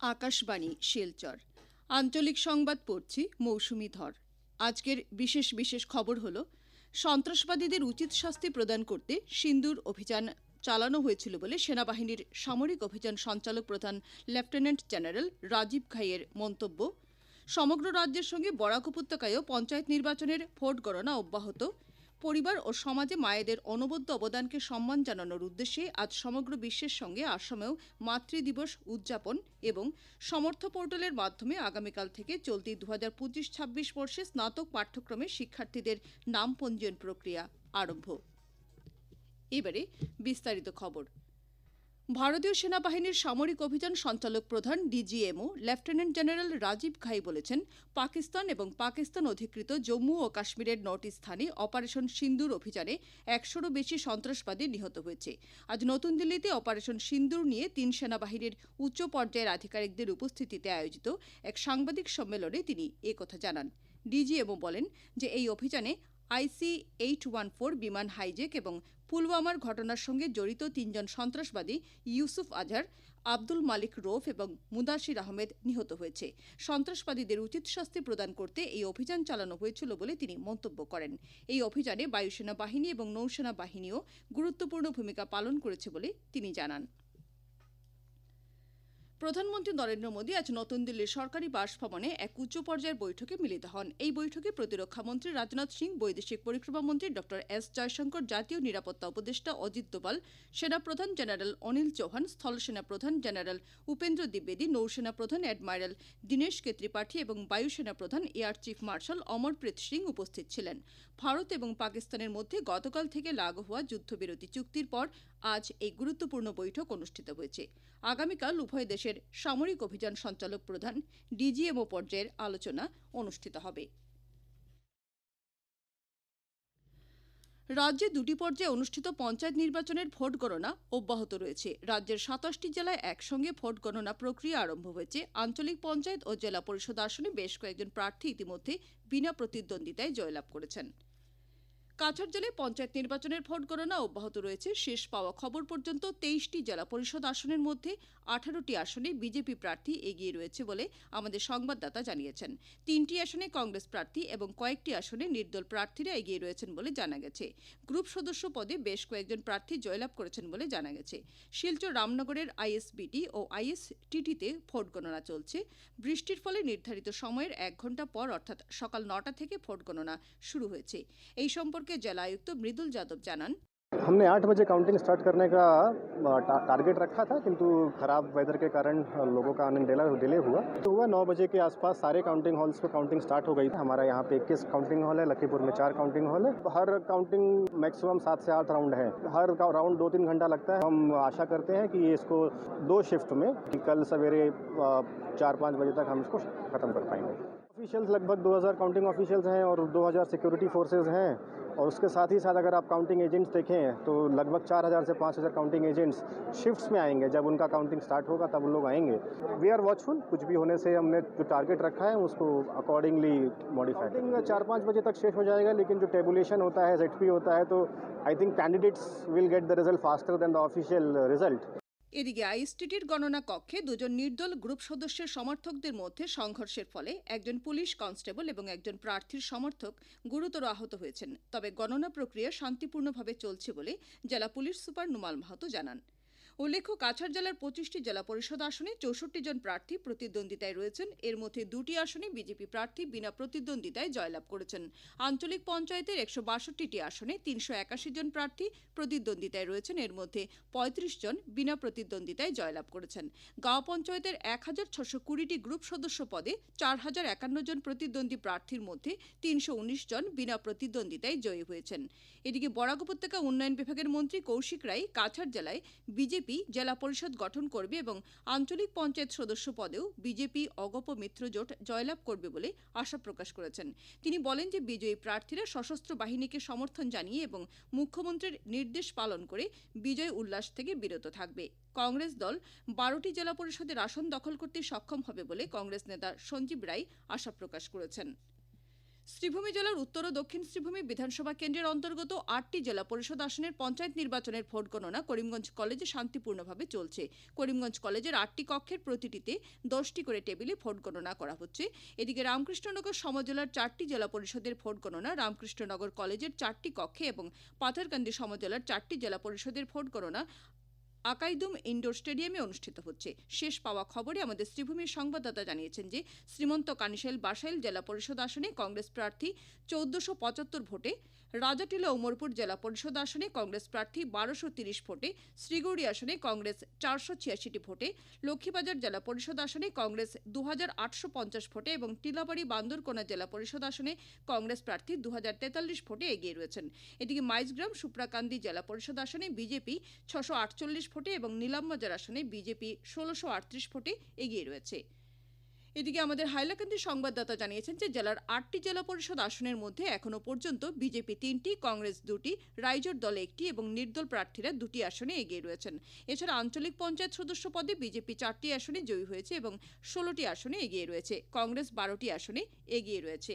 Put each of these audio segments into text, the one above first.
আকাশবাণী, শিলচর। আঞ্চলিক সংবাদ পড়ছি মৌসুমি ধর। আজকের বিশেষ বিশেষ খবর হল, সন্ত্রাসবাদীদের উচিত শাস্তি প্রদান করতে সিন্দুর অভিযান চালানো হয়েছিল বলে সেনাবাহিনীর সামরিক অভিযান সঞ্চালক প্রধান লেফটেন্যান্ট জেনারেল রাজীব ঘাইয়ের মন্তব্য, সমগ্র রাজ্যের সঙ্গে বরাক উপত্যকায়ও পঞ্চায়েত নির্বাচনের ভোট গণনা অব্যাহত। পরিবার ও সমাজে মায়েদের অনবদ্য অবদানকে সম্মান জানানোর উদ্দেশ্যে আজ সমগ্র বিশ্বের সঙ্গে আসামেও মাতৃ দিবস উদযাপন এবং সমর্থ পোর্টালের মাধ্যমে আগামীকাল থেকে চলতি দু হাজার পঁচিশ ছাব্বিশ বর্ষে স্নাতক পাঠ্যক্রমে শিক্ষার্থীদের নাম পঞ্জীয়ন প্রক্রিয়া আরম্ভ। এবারে বিস্তারিত খবর। ভারতীয় সেনাবাহিনীর সামরিক অভিযান সঞ্চালক প্রধান DGMO, lieutenant general Rajiv Ghai বলেছেন, পাকিস্তান এবং পাকিস্তান অধিকৃত জম্মু ও কাশ্মীরের নটি স্থানে অপারেশন সিন্দুর অভিযানে একশোরও বেশি সন্ত্রাসবাদী নিহত হয়েছে। আজ নতুন দিল্লিতে অপারেশন সিন্দুর নিয়ে তিন সেনাবাহিনীর উচ্চ পর্যায়ের আধিকারিকদের উপস্থিতিতে আয়োজিত এক সাংবাদিক সম্মেলনে তিনি একথা জানান। ডিজিএমও বলেন যে, এই অভিযানে I C eight one four বিমান হাইজেক এবং পুলওয়ামার ঘটনার সঙ্গে জড়িত তিনজন সন্ত্রাসবাদী ইউসুফ আজহার, আব্দুল মালিক রোফ এবং মুদাসির আহমেদ নিহত হয়েছে। সন্ত্রাসবাদীদের উচিত শাস্তি প্রদান করতে এই অভিযান চালানো হয়েছিল বলে তিনি মন্তব্য করেন। এই অভিযানে বায়ুসেনা বাহিনী এবং নৌসেনা বাহিনীও গুরুত্বপূর্ণ ভূমিকা পালন করেছে বলে তিনি জানান। প্রধানমন্ত্রী নরেন্দ্র মোদী আজ নতুন দিল্লির সরকারি বাসভবনে এক উচ্চ পর্যায়ের বৈঠকে মিলিত হন। এই বৈঠকে প্রতিরক্ষা মন্ত্রী রাজনাথ সিং, বৈদেশিক পরিক্রমা মন্ত্রী ড এস জয়শঙ্কর, জাতীয় নিরাপত্তা উপদেষ্টা অজিত দোভাল সেনাপ্রধান জেনারেল অনিল চৌহান স্থলসেনা প্রধান জেনারেল উপেন্দ্র দ্বিবেদী, নৌসেনা প্রধান অ্যাডমাইরাল দীনেশ কে ত্রিপাঠী এবং বায়ুসেনা প্রধান air chief marshal Amarpreet Singh উপস্থিত ছিলেন। ভারত এবং পাকিস্তানের মধ্যে গতকাল থেকে লাগু হওয়া যুদ্ধবিরতি চুক্তির পর আজ এই গুরুত্বপূর্ণ বৈঠক অনুষ্ঠিত হয়েছে। আগামীকাল উভয় দেশের সামরিক অভিযান সঞ্চালক প্রধান, ডিজিএমও পর্যায়ের আলোচনা অনুষ্ঠিত হবে। রাজ্যে দুটি পর্যায়ে অনুষ্ঠিত পঞ্চায়েত নির্বাচনের ভোট গণনা অব্যাহত রয়েছে। রাজ্যের সাতাশটি জেলায় একসঙ্গে ভোট গণনা প্রক্রিয়া আরম্ভ হয়েছে। আঞ্চলিক পঞ্চায়েত ও জেলা পরিষদ আসনে বেশ কয়েকজন প্রার্থী ইতিমধ্যে বিনা প্রতিদ্বন্দ্বিতায় জয়লাভ করেছেন। কাছাড় জেলায় পঞ্চায়েত নির্বাচনের ভোট গণনা অব্যাহত রয়েছে। শেষ পাওয়া খবর পর্যন্ত তেইশটি জেলা পরিষদ আসনের মধ্যে আঠারোটি আসনে বিজেপি প্রার্থী এগিয়ে রয়েছে বলে আমাদের সংবাদদাতা জানিয়েছেন। তিনটি আসনে কংগ্রেস প্রার্থী এবং কয়েকটি আসনে নির্দল প্রার্থীরা এগিয়ে রয়েছেন বলে জানা গেছে। গ্রুপ সদস্য পদে বেশ কয়েকজন প্রার্থী জয়লাভ করেছেন বলে জানা গেছে। শিলচর রামনগরের আইএসবিটি ও আইএসটিটিতে ভোট গণনা চলছে। বৃষ্টির ফলে নির্ধারিত সময়ের এক ঘণ্টা পর, অর্থাৎ সকাল নটা থেকে ভোট গণনা শুরু হয়েছে। এই সম্পর্কে के जलायुक्त तो मृदुल यादव जानन। हमने आठ बजे काउंटिंग स्टार्ट करने का टारगेट रखा था, किंतु खराब वेदर के कारण लोगों का आनंद डिले हुआ। तो हुआ नौ बजे के आसपास सारे काउंटिंग हॉल्स पर काउंटिंग स्टार्ट हो गई। था हमारा यहाँ पे इक्कीस काउंटिंग हॉल है, लखीपुर में चार काउंटिंग हॉल है। हर काउंटिंग मैक्सिमम सात से आठ राउंड है। हर राउंड दो तीन घंटा लगता है। हम आशा करते हैं कि इसको दो शिफ्ट में कल सवेरे चार पाँच बजे तक हम इसको खत्म कर पाएँगे। ऑफिशियल्स लगभग 2000 काउंटिंग ऑफिशियल्स हैं और 2000 सिक्योरिटी फोर्सेज हैं। और उसके साथ ही साथ अगर आप काउंटिंग एजेंट्स देखें तो लगभग 4000 से 5000 काउंटिंग एजेंट्स शिफ्ट्स में आएँगे। जब उनका काउंटिंग स्टार्ट होगा, तब उन लोग आएँगे। वी आर वॉचफुल कुछ भी होने से हमने जो टारगेट रखा है, उसको अकॉर्डिंगली मॉडिफाई चार पाँच बजे तक शेष हो जाएगा, लेकिन जो टेबुलेशन होता है जेट होता है तो I think candidates will get the result faster than the official result এদিকে আইএসটিটির গণনা কক্ষে দুজন নির্দল গ্রুপ সদস্যের সমর্থকদের মধ্যে সংঘর্ষের ফলে একজন পুলিশ কনস্টেবল এবং একজন প্রার্থীর সমর্থক গুরুতর আহত হয়েছেন। তবে গণনা প্রক্রিয়া শান্তিপূর্ণভাবে চলছে বলে জেলা পুলিশ সুপার নুমাল মাহাতো জানান। উল্লেখ্য, কাছাড় জেলার পঁচিশটি জেলা পরিষদ আসনে চৌষট্টি জন প্রার্থী প্রতিদ্বন্দ্বিতায় রয়েছেন। এর মধ্যে দুটি আসনে বিজেপি প্রার্থী বিনা প্রতিদ্বন্দ্বিতায় জয়লাভ করেছেন। আঞ্চলিক পঞ্চায়েতের একশো বাষট্টিটি আসনে তিনশো একাশি জন প্রার্থী প্রতিদ্বন্দ্বিতায় রয়েছেন। এর মধ্যে পঁয়ত্রিশ জন বিনা প্রতিদ্বন্দ্বিতায় জয়লাভ করেছেন। গাঁও পঞ্চায়েতের এক হাজার ছশো কুড়িটি গ্রুপ সদস্য পদে চার হাজার একান্ন জন প্রতিদ্বন্দ্বী প্রার্থীর মধ্যে তিনশো উনিশ জন বিনা প্রতিদ্বন্দ্বিতায় জয়ী হয়েছেন। এদিকে বরাক উপত্যকা উন্নয়ন বিভাগের মন্ত্রী কৌশিক রায় কাছাড় জেলায় বিজেপি জেলা পরিষদ গঠন করবে এবং আঞ্চলিক পঞ্চায়েত সদস্য পদেও বিজেপি অগপ মিত্র জোট জয়লাভ করবে বলে আশা প্রকাশ করেছেন। তিনি বলেন যে বিজয়ী প্রার্থীরা সশস্ত্র বাহিনীকে সমর্থন জানিয়ে এবং মুখ্যমন্ত্রীর নির্দেশ পালন করে বিজয় উল্লাস থেকে বিরত থাকবে। কংগ্রেস দল বারোটি জেলা পরিষদের আসন দখল করতে সক্ষম হবে বলে কংগ্রেস নেতা সঞ্জীব রায় আশা প্রকাশ করেছেন। শ্রীভূমি জেলার উত্তর ও দক্ষিণ শ্রীভূমি বিধানসভা কেন্দ্রের অন্তর্গত আটটি জেলা পরিষদ আসনের পঞ্চায়েত নির্বাচনের ভোট গণনা করিমগঞ্জ কলেজে শান্তিপূর্ণভাবে চলছে। করিমগঞ্জ কলেজের আটটি কক্ষের প্রতিটিতে দশটি করে টেবিলে ভোট গণনা করা হচ্ছে। এদিকে রামকৃষ্ণনগর সমজেলার চারটি জেলা পরিষদের ভোট গণনা রামকৃষ্ণনগর কলেজের চারটি কক্ষে এবং পাথারকান্দি সমজেলার চারটি জেলা পরিষদের ভোট গণনা আকাইদুম ইনডোর স্টেডিয়ামে অনুষ্ঠিত হচ্ছে। শেষ পাওয়া খবরে আমাদের শ্রীভূমির সংবাদদাতা জানিয়েছেন যে, শ্রীমন্ত কানিশাইল বাসাইল জেলা পরিষদ আসনে কংগ্রেস প্রার্থী চৌদ্দশো পঁচাত্তর ভোটে রাজাটিলা উমরপুর জেলা পরিষদ আসনে কংগ্রেস প্রার্থী বারোশো তিরিশ ভোটে, শ্রীগুড়ি আসনে কংগ্রেস চারশো ছিয়াশিটি ভোটে, লক্ষ্মীবাজার জেলা পরিষদ আসনে কংগ্রেস দু হাজার আটশো পঞ্চাশ ভোটে এবং টিলাবাড়ি বান্দরকোনা জেলা পরিষদ আসনে কংগ্রেস প্রার্থী দু হাজার তেতাল্লিশ ভোটে এগিয়ে রয়েছেন। এদিকে মাইজগ্রাম সুপ্রাকান্দি জেলা পরিষদ আসনে বিজেপি ছশো আটচল্লিশ ভোটে এবং নীলামবাজার আসনে বিজেপি ষোলোশো আটত্রিশ ভোটে এগিয়ে রয়েছে। এদিকে আমাদের হাইলাকান্দি সংবাদদাতা জানিয়েছেন যে জেলার আটটি জেলা পরিষদ আসনের মধ্যে এখনও পর্যন্ত বিজেপি তিনটি, কংগ্রেস দুটি, রাইজোর দলে একটি এবং নির্দল প্রার্থীরা দুটি আসনে এগিয়ে রয়েছেন। এছাড়া আঞ্চলিক পঞ্চায়েত সদস্য পদে বিজেপি চারটি আসনে জয়ী হয়েছে এবং ষোলোটি আসনে এগিয়ে রয়েছে। কংগ্রেস বারোটি আসনে এগিয়ে রয়েছে।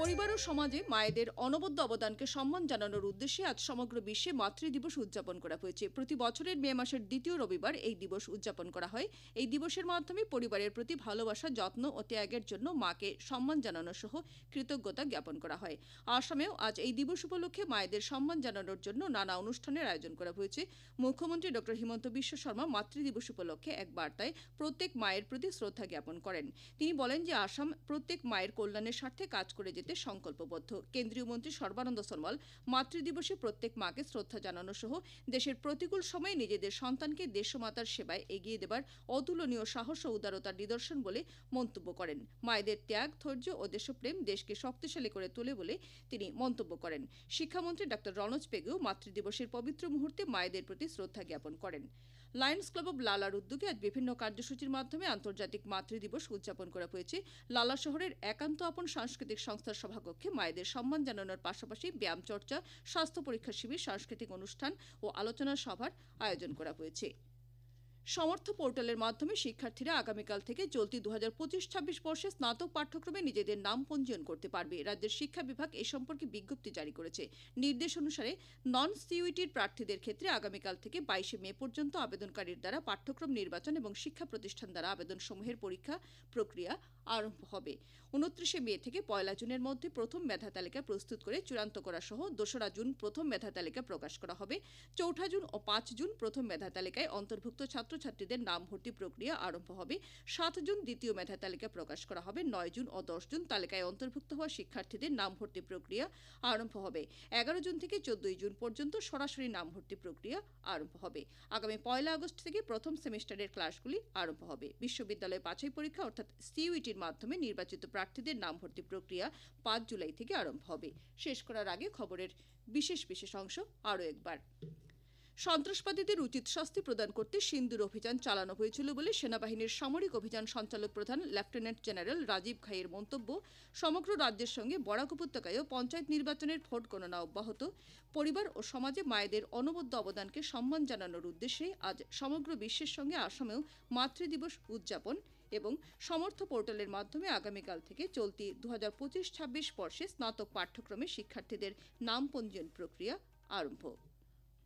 পরিবার ও সমাজে মায়েদের অনবদ্য অবদানকে সম্মান জানানোর উদ্দেশ্যে আজ সমগ্র বিশ্বে মাতৃ দিবস উদযাপন করা হয়েছে। প্রতি বছরের মে মাসের দ্বিতীয় রবিবার এই দিবস উদযাপন করা হয়। এই দিবসের মাধ্যমে পরিবারের প্রতি ভালোবাসা, যত্ন ও ত্যাগের জন্য মাকে সম্মান জানানো সহ কৃতজ্ঞতা জ্ঞাপন করা হয়। আসামেও আজ এই দিবস উপলক্ষে মায়েদের সম্মান জানানোর জন্য নানা অনুষ্ঠানের আয়োজন করা হয়েছে। মুখ্যমন্ত্রী ডক্টর হিমন্ত বিশ্ব শর্মা মাতৃ দিবস উপলক্ষে এক বার্তায় প্রত্যেক মায়ের প্রতি শ্রদ্ধা জ্ঞাপন করেন। তিনি বলেন যে আসাম প্রত্যেক মায়ের কল্যাণের স্বার্থে কাজ করে যেতে সংকল্পবদ্ধ। কেন্দ্রীয় মন্ত্রী সর্বানন্দ সোনোয়াল মাতৃদিবসে প্রত্যেক মাকে শ্রদ্ধা জানানো সহ দেশের প্রতিকূল সময়ে নিজেদের সন্তানকে দেশমাতার সেবায় এগিয়ে দেবার অতুলনীয় সাহস ও উদারতার নিদর্শন বলে মন্তব্য করেন। মায়েদের ত্যাগ, ধৈর্য ও দেশপ্রেম দেশকে শক্তিশালী করে তোলে বলে তিনি মন্তব্য করেন। শিক্ষামন্ত্রী ডক্টর রনজ পেগেও মাতৃদিবসের পবিত্র মুহূর্তে মায়েদের প্রতি শ্রদ্ধা জ্ঞাপন করেন। লায়ন্স ক্লাব অব লালার উদ্যোগে আজ বিভিন্ন কার্যসূচির মাধ্যমে আন্তর্জাতিক মাতৃদিবস উদযাপন করা হয়েছে লালা শহরের একান্ত আপন সাংস্কৃতিক সংস্থার সভাকক্ষে মায়েদের সম্মান জানানোর পাশাপাশি ব্যায়াম চর্চা, স্বাস্থ্য পরীক্ষা শিবির, সাংস্কৃতিক অনুষ্ঠান ও আলোচনা সভার আয়োজন করা হয়েছে। সমর্থ পোর্টালের মাধ্যমে শিক্ষার্থীরা আগামীকাল থেকে চলতি দু হাজার পঁচিশ ছাব্বিশ বর্ষে স্নাতক পাঠ্যক্রমে নিজেদের নাম পঞ্জীয়ন করতে পারবে। রাজ্যের শিক্ষা বিভাগ এ সম্পর্কে বিজ্ঞপ্তি জারি করেছে। নির্দেশ অনুসারে নন সিইউটির প্রার্থীদের ক্ষেত্রে আগামীকাল থেকে বাইশে মে পর্যন্ত আবেদনকারীর দ্বারা পাঠ্যক্রম নির্বাচন এবং শিক্ষা প্রতিষ্ঠান দ্বারা আবেদনসমূহের পরীক্ষা প্রক্রিয়া আরম্ভ হবে। উনত্রিশে মে থেকে পয়লা জুনের মধ্যে প্রথম মেধা তালিকা প্রস্তুত করে চূড়ান্ত করা সহ দোসরা জুন প্রথম মেধা তালিকা প্রকাশ করা হবে। চৌঠা জুন ও পাঁচ জুন প্রথম মেধা তালিকায় অন্তর্ভুক্ত ছাত্রছাত্রীদের নাম ভর্তি প্রক্রিয়া আরম্ভ হবে। সাত জুন দ্বিতীয় মেধা তালিকা প্রকাশ করা হবে। নয় জুন ও দশ জুন তালিকায় অন্তর্ভুক্ত হওয়া শিক্ষার্থীদের নাম ভর্তি প্রক্রিয়া আরম্ভ হবে। এগারো জুন থেকে চোদ্দই জুন পর্যন্ত সরাসরি নাম ভর্তি প্রক্রিয়া আরম্ভ হবে। আগামী পয়লা আগস্ট থেকে প্রথম সেমিস্টারের ক্লাসগুলি আরম্ভ হবে। বিশ্ববিদ্যালয় বাছাই পরীক্ষা অর্থাৎ সিইউটির মাধ্যমে নির্বাচিত প্রার্থীদের নাম ভর্তি প্রক্রিয়া পাঁচ জুলাই থেকে আরম্ভ হবে। শেষ করার আগে খবরের বিশেষ বিশেষ অংশ আরও একবার। সন্ত্রাসবাদীদের উচিত শাস্তি প্রদান করতে সিন্দুর অভিযান চালানো হয়েছিল বলে সেনাবাহিনীর সামরিক অভিযান সঞ্চালক প্রধান লেফটেন্যান্ট জেনারেল রাজীব খাইয়ের মন্তব্য, সমগ্র রাজ্যের সঙ্গে বরাক উপত্যকায়ও পঞ্চায়েত নির্বাচনের ভোট গণনা অব্যাহত। পরিবার ও সমাজে মায়েদের অনবদ্য অবদানকে সম্মান জানানোর উদ্দেশ্যে আজ সমগ্র বিশ্বের সঙ্গে আসামেও মাতৃ দিবস উদযাপন এবং সমর্থ পোর্টালের মাধ্যমে আগামীকাল থেকে চলতি দু হাজার পঁচিশ ছাব্বিশ বর্ষে স্নাতক পাঠ্যক্রমে শিক্ষার্থীদের নাম পঞ্জীয়ন প্রক্রিয়া আরম্ভ।